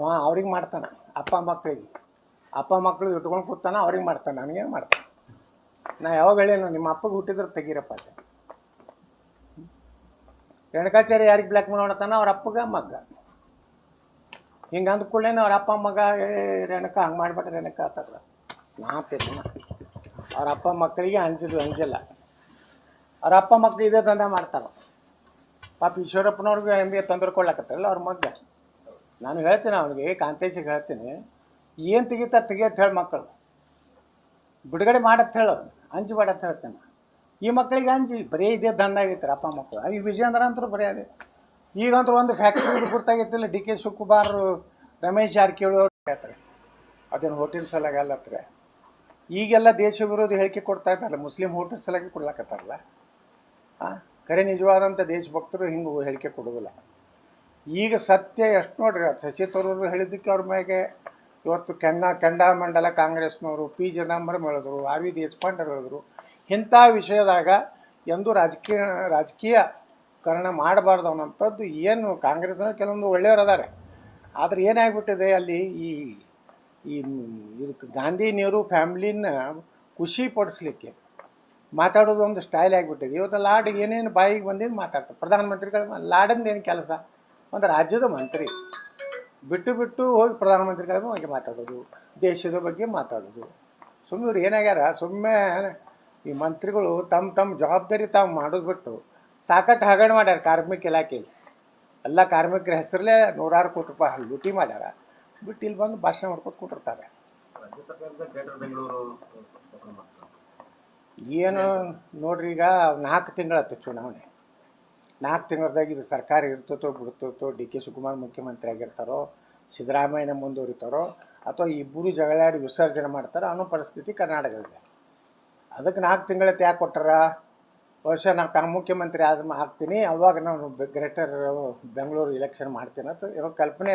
ಅವ ಅವ್ರಿಗೆ ಮಾಡ್ತಾನೆ, ಅಪ್ಪ ಮಕ್ಕಳಿಗೆ ಅಪ್ಪ ಮಕ್ಕಳು ಇಟ್ಕೊಂಡು ಕೂತಾನ, ಅವ್ರಿಗೆ ಮಾಡ್ತಾನೆ, ನನಗೇನು ಮಾಡ್ತಾನೆ. ನಾ ಯಾವಾಗ ಹೇಳೇನು ನಿಮ್ಮ ಅಪ್ಪಗೆ ಹುಟ್ಟಿದ್ರೆ ತೆಗೀರಪ್ಪ ಅಂತ. ರೇಣುಕಾಚಾರ್ಯ ಯಾರಿಗೆ ಬ್ಲ್ಯಾಕ್ ಮೇಲ್ ಮಾಡ್ತಾನ ಅವ್ರ ಅಪ್ಪಗ ಮಗ್ಗ. ಹಿಂಗೆ ಅಂದ ಕೂಡಲೇ ಅವ್ರ ಅಪ್ಪ ಮಗ ರೇಣುಕಾ, ಹಂಗೆ ಮಾಡಿಬಿಟ್ರೆ ರೇಣುಕ ಆತದ ನಾ ತಿನ್ನ ಅವ್ರ ಅಪ್ಪ ಮಕ್ಕಳಿಗೆ ಹಂಚಿದ್ರು ಹಂಚಿಲ್ಲ ಅವ್ರ ಅಪ್ಪ ಮಕ್ಕಳು ಇದೇ ದಂಧ ಮಾಡ್ತಾರೆ. ಪಾಪ ಈಶ್ವರಪ್ಪನವ್ರಿಗೆ ಹಿಂದೆ ತೊಂದರೆ ಕೊಡ್ಲಾಕತ್ತಾರಲ್ಲ ಅವ್ರ ಮಗ್ಗ. ನಾನು ಹೇಳ್ತೀನಿ ಅವನಿಗೆ ಕಾಂತೇಶಿಗೆ ಹೇಳ್ತೀನಿ ಏನು ತೆಗಿತಾರೆ ತೆಗಿಯತ್ತ ಹೇಳಿ ಮಕ್ಕಳು. ಬಿಡುಗಡೆ ಮಾಡತ್ತೆ ಹೇಳು, ಅಂಜಿ ಬೇಡತ್ ಹೇಳ್ತೇನೆ ಈ ಮಕ್ಕಳಿಗೆ ಅಂಜಿ, ಬರೀ ಇದೇ ದಂಧ ಆಗೈತೆ ಅಪ್ಪ ಮಕ್ಕಳು. ಈ ವಿಜೇಂದ್ರ ಅಂತೂ ಬರೀ ಅದೇ. ಈಗಂತೂ ಒಂದು ಫ್ಯಾಕ್ಟ್ರಿ ಗುರ್ತಾಗೈತಿಲ್ಲ ಡಿ ಕೆ ಶಿವಕುಮಾರ್, ರಮೇಶ್ ಜಾರಕಿಹೊಳಿ ಅವ್ರು ಹೇಳ್ತಾರೆ. ಅದೇನು ಹೋಟೆಲ್ ಸಲಾಗ ಅಲ್ಲತ್ರ ಈಗೆಲ್ಲ ದೇಶ ವಿರೋಧಿ ಹೇಳಿಕೆ ಕೊಡ್ತಾ ಇದ್ದಾರೆ ಮುಸ್ಲಿಂ ಹೋಟೆಲ್ ಸಲಾಗಿ ಕೊಡ್ಲಾಕತ್ತಾರಲ್ಲ. ಹಾಂ ಕರೆ ನಿಜವಾದಂಥ ದೇಶಭಕ್ತರು ಹಿಂಗೆ ಹೇಳಿಕೆ ಕೊಡೋದಿಲ್ಲ ಈಗ ಸತ್ಯ ಎಷ್ಟು ನೋಡ್ರಿ ಶಶಿ ತರೂರು ಹೇಳಿದ್ದಕ್ಕೆ ಅವ್ರ ಮ್ಯಾಗೆ ಇವತ್ತು ಕೆನ್ನ ಕೆಂಡಾಮಂಡಲ ಕಾಂಗ್ರೆಸ್ನವರು, ಪಿ ಚಿದಂಬರಂ ಹೇಳಿದ್ರು, ಆರ್ ವಿ ದೇಶಪಾಂಡೆ ಹೇಳಿದ್ರು. ಇಂಥ ವಿಷಯದಾಗ ಎಂದು ರಾಜಕೀಯ ರಾಜಕೀಯಕರಣ ಮಾಡಬಾರ್ದು ಅನ್ನೋಂಥದ್ದು ಏನು ಕಾಂಗ್ರೆಸ್ನ ಕೆಲವೊಂದು ಒಳ್ಳೆಯವರು ಅದಾರೆ. ಆದರೆ ಏನಾಗ್ಬಿಟ್ಟಿದೆ ಅಲ್ಲಿ ಈ ಈ ಇದಕ್ಕೆ ಗಾಂಧಿ ನೆಹರು ಫ್ಯಾಮ್ಲಿನ ಖುಷಿ ಪಡಿಸ್ಲಿಕ್ಕೆ ಮಾತಾಡೋದು ಒಂದು ಸ್ಟೈಲ್ ಆಗಿಬಿಟ್ಟಿದೆ. ಇವತ್ತು ಲಾಡ್ ಏನೇನು ಬಾಯಿಗೆ ಬಂದಿದ್ದು ಮಾತಾಡ್ತಾರೆ. ಪ್ರಧಾನಮಂತ್ರಿಗಳ ಏನು ಕೆಲಸ? ಒಂದು ರಾಜ್ಯದ ಮಂತ್ರಿ. ಬಿಟ್ಟು ಬಿಟ್ಟು ಹೋಗಿ ಪ್ರಧಾನಮಂತ್ರಿಗಳ ಬಗ್ಗೆ ಮಾತಾಡೋದು, ದೇಶದ ಬಗ್ಗೆ ಮಾತಾಡೋದು. ಸುಮ್ಮನೆ ಇವ್ರು ಏನಾಗ್ಯಾರ ಸುಮ್ಮನೆ ಈ ಮಂತ್ರಿಗಳು ತಮ್ಮ ತಮ್ಮ ಜವಾಬ್ದಾರಿ ತಾವು ಮಾಡೋದು ಬಿಟ್ಟು ಸಾಕಟ್ಟು ಹಗರಣ ಮಾಡ್ಯಾರ ಕಾರ್ಮಿಕ ಇಲಾಖೆಯಲ್ಲಿ ಎಲ್ಲ ಕಾರ್ಮಿಕರ ಹೆಸರಲ್ಲೇ ನೂರಾರು ಕೋಟಿ ರೂಪಾಯಿ ಲೂಟಿ ಮಾಡ್ಯಾರ. ಬಿಟ್ಟು ಇಲ್ಲಿ ಬಂದು ಭಾಷಣ ಮಾಡ್ಕೊತ ಕೂತಿರ್ತಾರೆ. ಏನು ನೋಡ್ರಿ ಈಗ ನಾಲ್ಕು ತಿಂಗಳಾಯ್ತು ಚುನಾವಣೆ. ನಾಲ್ಕು ತಿಂಗಳದಾಗ ಇದು ಸರ್ಕಾರ ಇರ್ತೈತೋ ಬಿಡ್ತತೋ ಡಿ ಕೆ ಶಿವಕುಮಾರ್ ಮುಖ್ಯಮಂತ್ರಿ ಆಗಿರ್ತಾರೋ, ಸಿದ್ದರಾಮಯ್ಯನ ಮುಂದುವರಿತಾರೋ, ಅಥವಾ ಇಬ್ಬರು ಜಗಳಾಡಿ ವಿಸರ್ಜನೆ ಮಾಡ್ತಾರೋ, ಅನ್ನೋ ಪರಿಸ್ಥಿತಿ ಕರ್ನಾಟಕದಲ್ಲಿ ಅದಕ್ಕೆ ನಾಲ್ಕು ತಿಂಗಳ ಯಾಕೆ ಕೊಟ್ಟಾರ? ಬಹುಶಃ ನಾನು ತಮ್ಮ ಮುಖ್ಯಮಂತ್ರಿ ಆದ ಆಗ್ತೀನಿ, ಅವಾಗ ನಾನು ಗ್ರೇಟರ್, ಬೆಂಗಳೂರು ಇಲೆಕ್ಷನ್ ಮಾಡ್ತೀನಿ ಅಂತ ಇರೋ ಕಲ್ಪನೆ